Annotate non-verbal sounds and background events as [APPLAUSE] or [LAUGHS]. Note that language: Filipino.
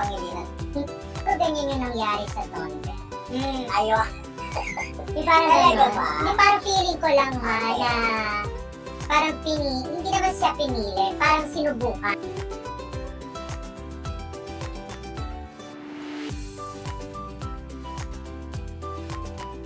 Pangilinan. Ito ganyan yung nangyari sa Tonte. Hmm. Ayok. Di [LAUGHS] parang Talaga ba? Di parang feeling ko lang ha na parang pini, hindi naman siya pinili, parang sinubukan.